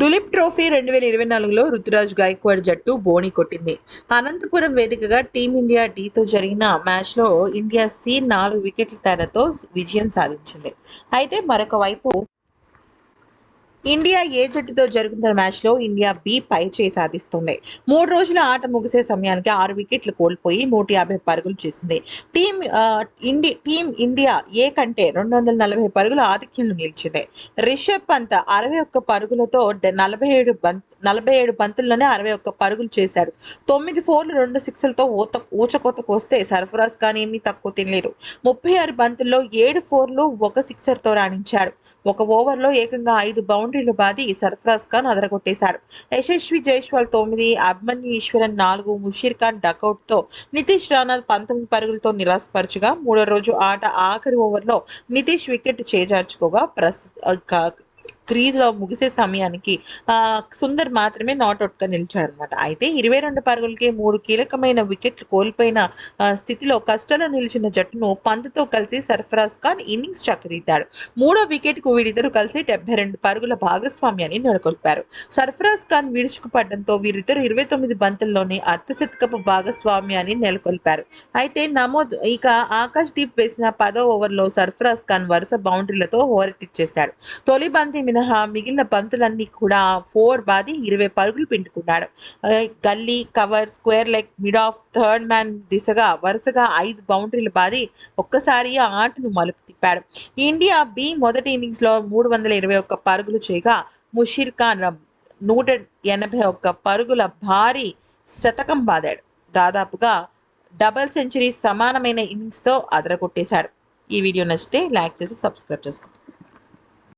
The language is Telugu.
దులీప్ ట్రోఫీ రెండు వేల ఇరవై నాలుగులో రుతురాజ్ గాయక్వాడ్ జట్టు బోణి కొట్టింది. అనంతపురం వేదికగా టీమిండియా డీతో జరిగిన మ్యాచ్లో ఇండియా సి నాలుగు వికెట్ల తేడాతో విజయం సాధించింది. అయితే మరొక వైపు ఇండియా ఏ జట్టుతో జరుగుతున్న మ్యాచ్లో ఇండియా బి పై చేయి సాధిస్తుంది. మూడు రోజుల ఆట ముగిసే సమయానికి ఆరు వికెట్లు కోల్పోయి నూట యాభై పరుగులు చేసింది. Team India team India A కంటే రెండు వందల నలభై పరుగుల ఆధిక్యంలో నిలిచింది. రిషబ్ పంత్ అరవై ఒక్క పరుగులతో నలభై ఏడు బంత్ నలభై ఏడు బంతుల్లోనే అరవై ఒక్క పరుగులు చేశాడు. తొమ్మిది ఫోర్లు రెండు సిక్స్లతో ఊత ఊచకోతకు వస్తే సర్ఫరాజ్ ఖాన్ ఏమీ తక్కువ తినలేదు. ముప్పై ఆరు బంతుల్లో ఏడు ఫోర్లు ఒక సిక్సర్తో రాణించాడు. ఒక ఓవర్లో ఏకంగా ఐదు బౌండరీలు బాది సర్ఫరాజ్ ఖాన్ అదరగొట్టేశాడు. యశస్వి జైస్వాల్ తొమ్మిది అభిమన్యు ఈశ్వరన్ నాలుగు ముషీర్ ఖాన్ డకౌట్తో నితీష్ రాణా పంతొమ్మిది పరుగులతో నిరాశపరచుగా మూడో రోజు ఆట ఆఖరి ఓవర్లో నితీష్ వికెట్ చేజార్చుకోగా ప్రస్తుత క్రీజ్లో ముగిసే సమయానికి సుందర్ మాత్రమే నాట్అవుట్గా నిలిచాడు అనమాట అయితే ఇరవై రెండు పరుగులకే మూడు కీలకమైన వికెట్లు కోల్పోయిన స్థితిలో కష్టంలో నిలిచిన జట్టును పంత్తో కలిసి సర్ఫరాజ్ ఖాన్ ఇన్నింగ్స్ చక్కదిద్దాడు. మూడో వికెట్కు వీరిద్దరూ కలిసి డెబ్బై రెండు పరుగుల భాగస్వామ్యాన్ని నెలకొల్పారు. సర్ఫరాజ్ ఖాన్ విరుచుకుపడడంతో వీరిద్దరు ఇరవై తొమ్మిది బంతుల్లోనే అర్ధశతకపు భాగస్వామ్యాన్ని నెలకొల్పారు. అయితే నమోద్ ఇక ఆకాష్ దీప్ వేసిన పదో ఓవర్లో సర్ఫరాజ్ ఖాన్ వరుస బౌండరీలతో హోరెత్తిచ్చేశాడు తొలి బంతి మినహా మిగిలిన బంతులన్నీ కూడా ఫోర్ బాది ఇరవై పరుగులు పిండుకున్నాడు. Gully cover square leg mid off third man దిశగా వరుసగా ఐదు బౌండరీలు బాది ఒక్కసారి ఆటను మలుపు తిప్పాడు. ఇండియా బి మొదటి ఇన్నింగ్స్లో మూడు వందల ఇరవై ఒక్క పరుగులు చేయగా ముషీర్ ఖాన్ నూట ఎనభై ఒక్క పరుగుల భారీ శతకం బాదాడు. దాదాపుగా డబల్ సెంచరీ సమానమైన ఇన్నింగ్స్తో అదరగొట్టేశాడు. ఈ వీడియో నచ్చితే లైక్ చేసి సబ్స్క్రైబ్ చేసుకోండి.